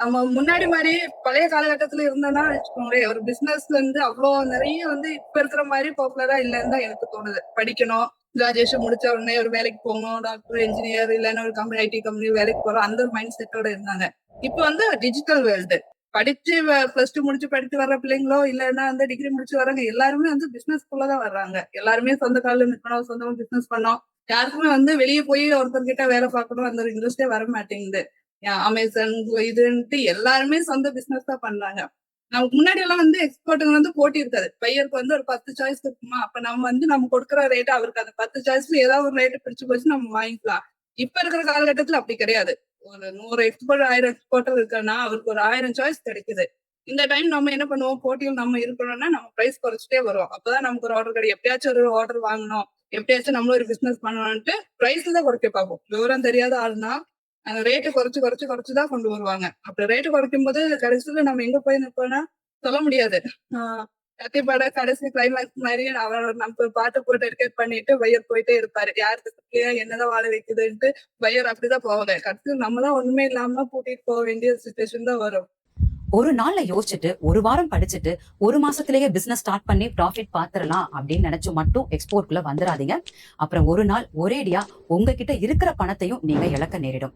நம்ம முன்னாடி மாதிரி பழைய காலகட்டத்துல இருந்தோம்னா வச்சுக்கோங்களேன் ஒரு பிசினஸ்ல இருந்து அவ்வளோ நிறைய வந்து இப்ப இருக்கிற மாதிரி பாப்புலரா இல்லைன்னு தான் எனக்கு தோணுது. படிக்கணும் கிராஜுவேஷன் முடிச்ச உடனே ஒரு வேலைக்கு போகணும் டாக்டர் இன்ஜினியர் இல்லைன்னா ஒரு கம்பெனி ஐடி கம்பெனி வேலைக்கு போறோம் அந்த ஒரு மைண்ட் செட்டோட இருந்தாங்க. இப்போ வந்து டிஜிட்டல் வேர்ல்டு படிச்சு பிளஸ் டூ முடிச்சு படிச்சு வர்ற பிள்ளைங்களோ இல்லைன்னா வந்து டிகிரி முடிச்சு வர்றாங்க எல்லாருமே வந்து பிசினஸ் தான் வர்றாங்க. எல்லாருமே சொந்த காலில் நிற்கணும் சொந்தமா பிசினஸ் பண்ணோம் யாருக்குமே வந்து வெளியே போய் ஒருத்தர்கிட்ட வேலை பார்க்கணும் அந்த ஒரு இன்ட்ரெஸ்டே வர மாட்டேங்குது. அமேசான் இதுன்ட்டு எல்லாருமே சொந்த பிசினஸ் தான் பண்றாங்க. நமக்கு முன்னாடி எல்லாம் வந்து எக்ஸ்போர்ட்டுங்க வந்து போட்டி இருக்காது. பையருக்கு வந்து ஒரு பத்து சாய்ஸ் இருக்குமா? அப்ப நம்ம வந்து நம்ம கொடுக்குற ரேட் அவருக்கு அந்த பத்து சாய்ஸ்ல ஏதாவது ஒரு ரேட் பிடிச்சு போச்சு நம்ம வாங்கிக்கலாம். இப்ப இருக்கிற காலகட்டத்துல அப்படி கிடையாது. ஒரு நூறு எக்ஸ்போர்ட் ஆயிரம் எக்ஸ்போர்ட்டர் இருக்குன்னா அவருக்கு ஒரு ஆயிரம் சாய்ஸ் கிடைக்குது. இந்த டைம் நம்ம என்ன பண்ணுவோம்? போட்டியில் நம்ம இருக்கணும்னா நம்ம பிரைஸ் குறைச்சிட்டே வரும் அப்பதான் நமக்கு ஒரு ஆர்டர் கிடைக்கும். எப்படியாச்சும் ஒரு ஆர்டர் வாங்கணும். எப்படியாச்சும் நம்மளும் ஒரு பிசினஸ் பண்ணணும்ட்டு பிரைஸ் தான் குறைக்க பார்ப்போம். விவரம் தெரியாத ஆளுனா அந்த ரேட்டு குறைச்சு குறைச்சு குறைச்சு தான் கொண்டு வருவாங்க. அப்படி ரேட்டு குறைக்கும் போது கடைசியில நம்ம எங்க போய் நிற்போம்னா சொல்ல முடியாது. ஆஹ் கத்திப்பாட கடைசி கிளைமேக்ஸ் மாதிரி அவர் நம்ம பாட்டு போட்டு எடிட் பண்ணிட்டு வயர் போயிட்டே இருப்பாரு. யாருக்கு என்னதான் வாழ வைக்குதுன்ட்டு வயர் அப்படிதான் போவாங்க. கடைசியில் நம்ம தான் ஒண்ணுமே இல்லாம கூட்டிட்டு போக வேண்டிய சுச்சுவேஷன் தான் வரும். ஒரு நாள்ல யோசிச்சுட்டு ஒரு வாரம் படிச்சுட்டு ஒரு மாசத்திலேயே பிசினஸ் ஸ்டார்ட் பண்ணி ப்ராஃபிட் பாத்துரலாம் அப்படின்னு நினைச்சு மட்டும் எக்ஸ்போர்ட்குள்ள வந்துடாதீங்க அப்புறம் ஒரு நாள் ஒரேடியா உங்ககிட்ட இருக்கிற பணத்தையும் நீங்க இழக்க நேரிடும்.